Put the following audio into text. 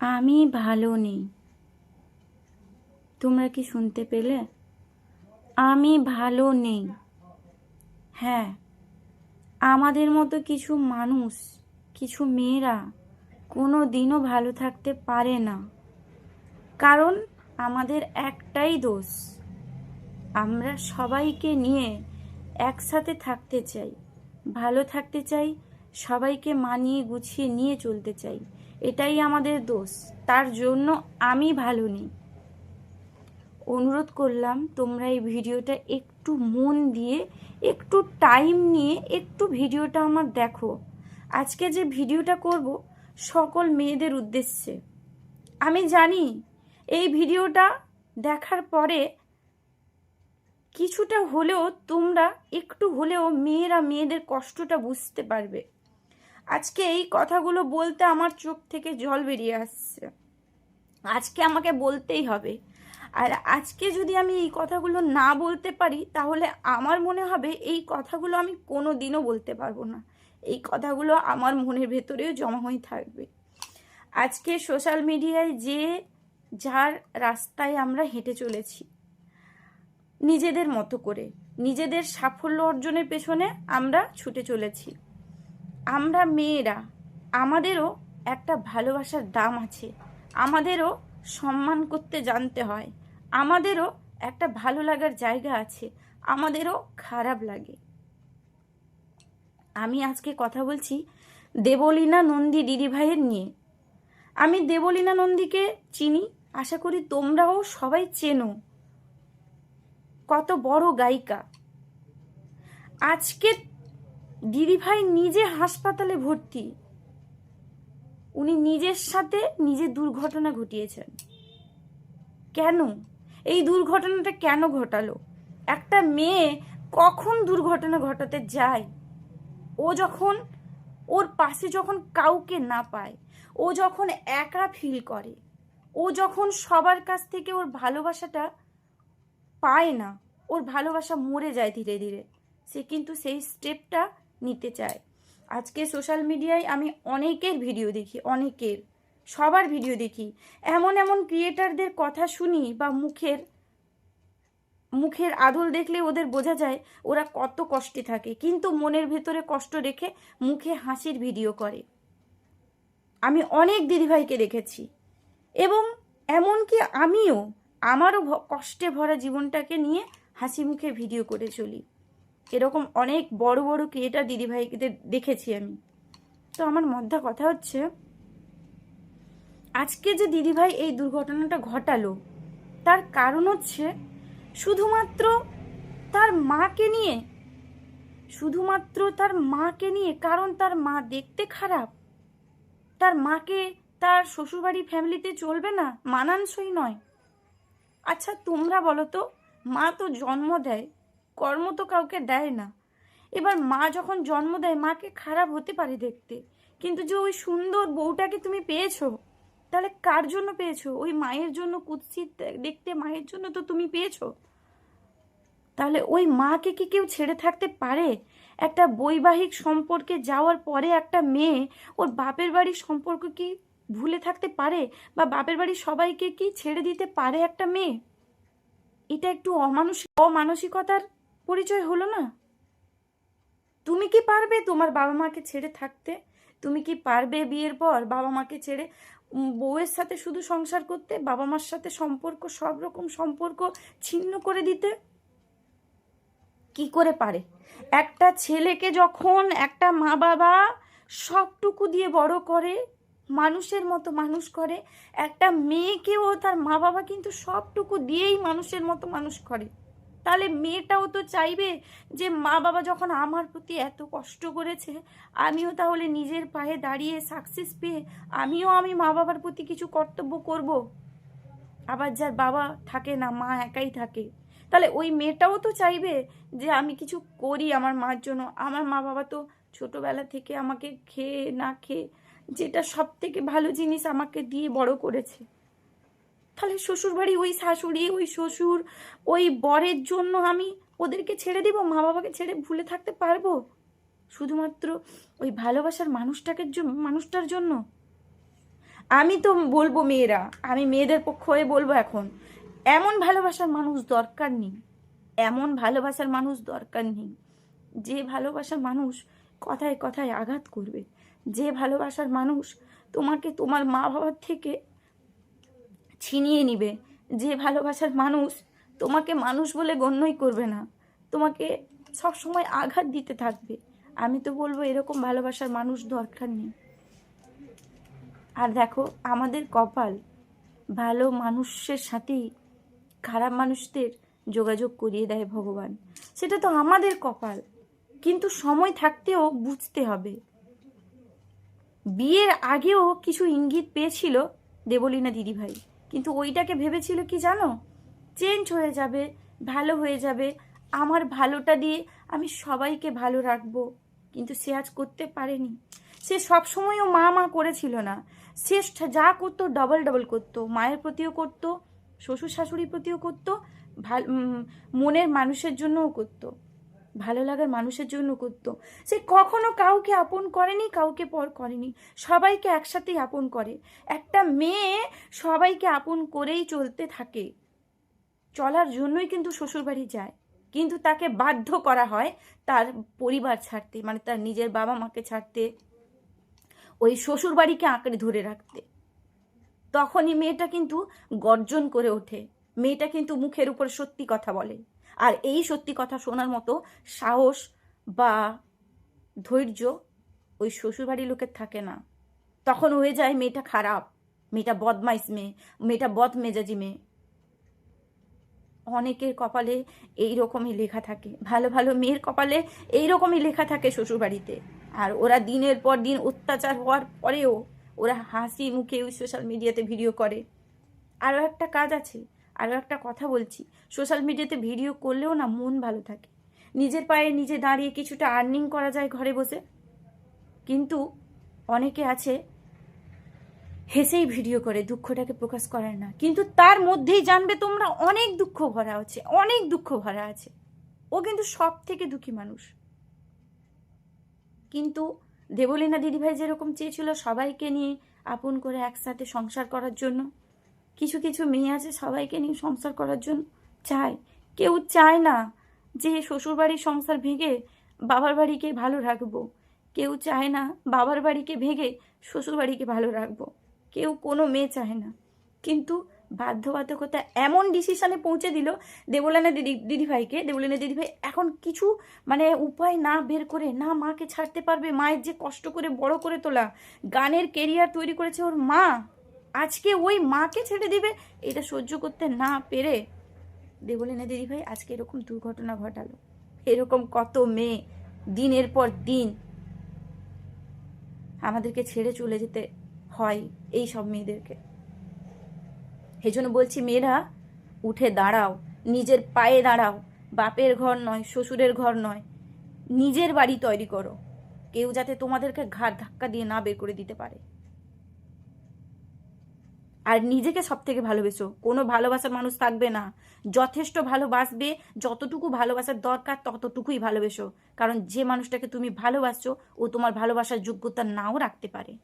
আমি ভালো নেই। তোমরা কি শুনতে পেলে? আমি ভালো নেই। হ্যাঁ আমাদের মতো কিছু মানুষ, কিছু মেয়েরা কোনো দিনও ভালো থাকতে পারে না। কারণ আমাদের একটাই দোষ, আমরা সবাইকে নিয়ে একসাথে থাকতে চাই, ভালো থাকতে চাই, সবাইকে মানিয়ে গুছিয়ে নিয়ে চলতে চাই। এটাই আমাদের দোষ। তার জন্য আমি ভালো নেই। অনুরোধ করলাম, তোমরা এই ভিডিওটা একটু মন দিয়ে, একটু টাইম নিয়ে, একটু ভিডিওটা আমার দেখো। আজকে যে ভিডিওটা করব, সকল মেয়েদের উদ্দেশ্যে। আমি জানি, এই ভিডিওটা দেখার পরে কিছুটা হলেও তোমরা, একটু হলেও মেয়েরা মেয়েদের কষ্টটা বুঝতে পারবে। আজকে এই কথাগুলো বলতে আমার চোখ থেকে জল বেরিয়ে আসছে। আজকে আমাকে বলতেই হবে। আর আজকে যদি আমি এই কথাগুলো না বলতে পারি, তাহলে আমার মনে হবে এই কথাগুলো আমি কোনো দিনও বলতে পারব না। এই কথাগুলো আমার মনের ভেতরেও জমা হয়ে থাকবে। আজকে সোশ্যাল মিডিয়ায় যে যার রাস্তায় আমরা হেঁটে চলেছি, নিজেদের মতো করে, নিজেদের সাফল্য অর্জনের পেছনে আমরা ছুটে চলেছি। আমরা মেয়েরা, আমাদেরও একটা ভালোবাসার দাম আছে। আমাদেরও সম্মান করতে জানতে হয়। আমাদেরও একটা ভালো লাগার জায়গা আছে। আমাদেরও খারাপ লাগে। আমি আজকে কথা বলছি দেবলীনা নন্দী দিদিভাইয়ের নিয়ে। আমি দেবলীনা নন্দীকে চিনি। আশা করি তোমরাও সবাই চেনো। কত বড় গায়িকা। আজকে দিদিভাই নিজে হাসপাতালে ভর্তি। উনি নিজের সাথে নিজে দুর্ঘটনা ঘটিয়েছেন। কেন? এই দুর্ঘটনাটা কেন ঘটালো? একটা মেয়ে কখন দুর্ঘটনা ঘটাতে যায়? ও যখন, ওর পাশে যখন কাউকে না পায়, ও যখন একা ফিল করে, ও যখন সবার কাছ থেকে ওর ভালোবাসাটা পায় না, ওর ভালোবাসা মরে যায় ধীরে ধীরে, সে কিন্তু সেই স্টেপটা নিতে চায়। আজকে সোশ্যাল মিডিয়ায় আমি অনেকের ভিডিও দেখি, অনেকের, সবার ভিডিও দেখি। এমন এমন ক্রিয়েটারদের কথা শুনি বা মুখের মুখের আদল দেখলে ওদের বোঝা যায় ওরা কত কষ্টে থাকে। কিন্তু মনের ভেতরে কষ্ট রেখে মুখে হাসির ভিডিও করে। আমি অনেক দিদিভাইকে দেখেছি। এবং এমনকি আমিও, আমারও কষ্টে ভরা জীবনটাকে নিয়ে হাসি মুখে ভিডিও করে চলি। এরকম অনেক বড় বড় ক্রিয়েটার দিদিভাইদের দেখেছি আমি। তো আমার মধ্যে কথা হচ্ছে, আজকে যে দিদিভাই এই দুর্ঘটনাটা ঘটালো, তার কারণ হচ্ছে শুধুমাত্র তার মাকে নিয়ে, শুধুমাত্র তার মাকে নিয়ে, কারণ তার মা দেখতে খারাপ। তার মাকে, তার শ্বশুরবাড়ি ফ্যামিলিতে চলবে না, মানানসই নয়। আচ্ছা তোমরা বলো তো, মা তো জন্ম দেয় কর্ম তো কাউকে দেয় না। এবার মা যখন জন্ম দেয়, মাকে খারাপ হতে পারে দেখতে। কিন্তু যে ওই সুন্দর বউটাকে তুমি পেয়েছ, তাহলে কার জন্য পেয়েছ? ওই মায়ের জন্য কুৎসিত দেখতে মায়ের জন্য তো তুমি পেয়েছ। তাহলে ওই মাকে কি কেউ ছেড়ে থাকতে পারে? একটা বৈবাহিক সম্পর্কে যাওয়ার পরে একটা মেয়ে ওর বাপের বাড়ির সম্পর্ক কি ভুলে থাকতে পারে? বা বাপের বাড়ির সবাইকে কি ছেড়ে দিতে পারে একটা মেয়ে? এটা একটু অমানুষ অমানসিকতার পরিচয় হলো না? তুমি কি পারবে তোমার বাবা মাকে ছেড়ে থাকতে? তুমি কি পারবে বিয়ের পর বাবা মাকে ছেড়ে বউয়ের সাথে শুধু সংসার করতে, বাবা মার সাথে সম্পর্ক, সব রকম সম্পর্ক ছিন্ন করে দিতে? কি করে পারে? একটা ছেলেকে যখন একটা মা বাবা সবটুকু দিয়ে বড় করে, মানুষের মতো মানুষ করে, একটা মেয়েকেও তার মা বাবা কিন্তু সবটুকু দিয়েই মানুষের মতো মানুষ করে। তাহলে মেয়েটাও তো চাইবে যে মা বাবা যখন আমার প্রতি এত কষ্ট করেছে, আমিও তাহলে নিজের পায়ে দাঁড়িয়ে সাকসেস পেয়ে আমিও আমি মা বাবার প্রতি কিছু কর্তব্য করব। আবার যার বাবা থাকে না, মা একাই থাকে। তাহলে ওই মেয়েটাও তো চাইবে যে আমি কিছু করি আমার মার জন্য। আমার মা বাবা তো ছোটবেলা থেকে আমাকে খেয়ে না খেয়ে যেটা সব থেকে ভালো জিনিস আমাকে দিয়ে বড় করেছে। তাহলে শ্বশুরবাড়ি ওই শাশুড়ি, ওই শ্বশুর, ওই বরের জন্য আমি ওদেরকে ছেড়ে দিব? মা বাবাকে ছেড়ে ভুলে থাকতে পারব? শুধুমাত্র ওই ভালোবাসার মানুষটাকে মানুষটার জন্য? আমি তো বলব মেয়েরা, আমি মেয়েদের পক্ষ হয়ে বলব এখন, এমন ভালোবাসার মানুষ দরকার নেই, এমন ভালোবাসার মানুষ দরকার নেই, যে ভালোবাসার মানুষ কথায় কথায় আঘাত করবে, যে ভালোবাসার মানুষ তোমাকে তোমার মা বাবার থেকে ছিনিয়ে নিবে। যে ভালোবাসার মানুষ তোমাকে মানুষ বলে গণ্যই করবে না। তোমাকে সব সময় আঘাত দিতে থাকবে। আমি তো বলব এরকম ভালোবাসার মানুষ দরকার নেই। আর দেখো, আমাদের কপাল ভালো মানুষের সাথেই খারাপ মানুষদের যোগাযোগ করিয়ে দেয় ভগবান। সেটা তো আমাদের কপাল। কিন্তু সময় থাকতেও বুঝতে হবে। বিয়ের আগেও কিছু ইঙ্গিত পেয়েছিল দেবলীনা দিদিভাই। কিন্তু ওইটাকে ভেবেছিল কি জানো? চেঞ্জ হয়ে যাবে, ভালো হয়ে যাবে। আমার ভালোটা দিয়ে আমি সবাইকে ভালো রাখব। কিন্তু সে আজ করতে পারেনি। সে সবসময়ও মা মা করেছিল না। সে যা করতো ডবল ডবল করতো। মায়ের প্রতিও করতো, শ্বশুর শাশুড়ির প্রতিও করতো, ভালো মনের মানুষের জন্যও করতো। ভালো লাগার মানুষের জন্য করতো। সে কখনো কাউকে আপন করেনি, কাউকে পর করেনি। সবাইকে একসাথেই আপন করে। একটা মেয়ে সবাইকে আপন করেই চলতে থাকে। চলার জন্যই কিন্তু শ্বশুরবাড়ি যায়। কিন্তু তাকে বাধ্য করা হয় তার পরিবার ছাড়তে মানে তার নিজের বাবা মাকে ছাড়তে, ওই শ্বশুরবাড়িকে আঁকড়ে ধরে রাখতে। তখনই মেয়েটা কিন্তু গর্জন করে ওঠে। মেয়েটা কিন্তু মুখের উপর সত্যি কথা বলে। আর এই সত্যি কথা শোনার মতো সাহস বা ধৈর্য ওই শ্বশুরবাড়ির লোকের থাকে না। তখন হয়ে যায় মেয়েটা খারাপ, মেয়েটা বদমাইশ মেয়ে, মেয়েটা বদ মেজাজি মেয়ে। অনেকের কপালে এই রকমই লেখা থাকে, ভালো ভালো মেয়ের কপালে এই রকমই লেখা থাকে শ্বশুরবাড়িতে। আর ওরা দিনের পর দিন অত্যাচার হওয়ার পরেও ওরা হাসি মুখে ওই সোশ্যাল মিডিয়াতে ভিডিও করে। আরও একটা কাজ আছে আরও একটা কথা বলছি সোশ্যাল মিডিয়াতে ভিডিও করলেও না মন ভালো থাকে। নিজের পায়ে নিজে দাঁড়িয়ে কিছুটা আর্নিং করা যায় ঘরে বসে। কিন্তু অনেকে আছে, হেসেই ভিডিও করে, দুঃখটাকে প্রকাশ করে না। কিন্তু তার মধ্যেই জানবে তোমরা অনেক দুঃখ ভরা আছে, অনেক দুঃখ ভরা আছে। ও কিন্তু সব থেকে দুঃখী মানুষ। কিন্তু দেবলীনা দিদিভাই যেরকম চেয়েছিল সবাইকে নিয়ে আপন করে একসাথে সংসার করার জন্য কিছু কিছু মেয়ে আছে সবাইকে নিয়ে সংসার করার জন্য চায়। কেউ চায় না যে শ্বশুরবাড়ির সংসার ভেঙে বাবার বাড়িকে ভালো রাখব। কেউ চায় না বাবার বাড়িকে ভেঙে শ্বশুরবাড়িকে ভালো রাখব। কেউ কোনো মেয়ে চায় না। কিন্তু বাধ্যবাধকতা এমন ডিসিশনে পৌঁছে দিল দেবলানা দিদি দিদিভাইকে দেবলানা দিদিভাই এখন কিছু মানে উপায় না বের করে না মাকে ছাড়তে পারবে, মায়ের যে কষ্ট করে বড় করে তোলা, গানের কেরিয়ার তৈরি করেছে ওর মা। আজকে ওই মাকে ছেড়ে দিবে? এটা সহ্য করতে না পেরে দেবলীনা দিদিভাই আজকে এরকম দুর্ঘটনা ঘটালো। এরকম কত মেয়ে দিনের পর দিন আমাদেরকে ছেড়ে চলে যেতে হয় এই সব মেয়েদেরকে। এই জন্য বলছি, মেয়েরা, উঠে দাঁড়াও, নিজের পায়ে দাঁড়াও। বাপের ঘর নয়, শ্বশুরের ঘর নয়, নিজের বাড়ি তৈরি করো। কেউ যাতে তোমাদেরকে ঘাট ধাক্কা দিয়ে না বের করে দিতে পারে। আর নিজেকে সব থেকে ভালোবেসো। কোনো ভালোবাসার মানুষ থাকবে না। যথেষ্ট ভালোবাসবে, যতটুকু ভালোবাসার দরকার ততটুকুই ভালোবেসো। কারণ যে মানুষটাকে তুমি ভালোবাসছো, ও তোমার ভালোবাসার যোগ্যতা নাও রাখতে পারে।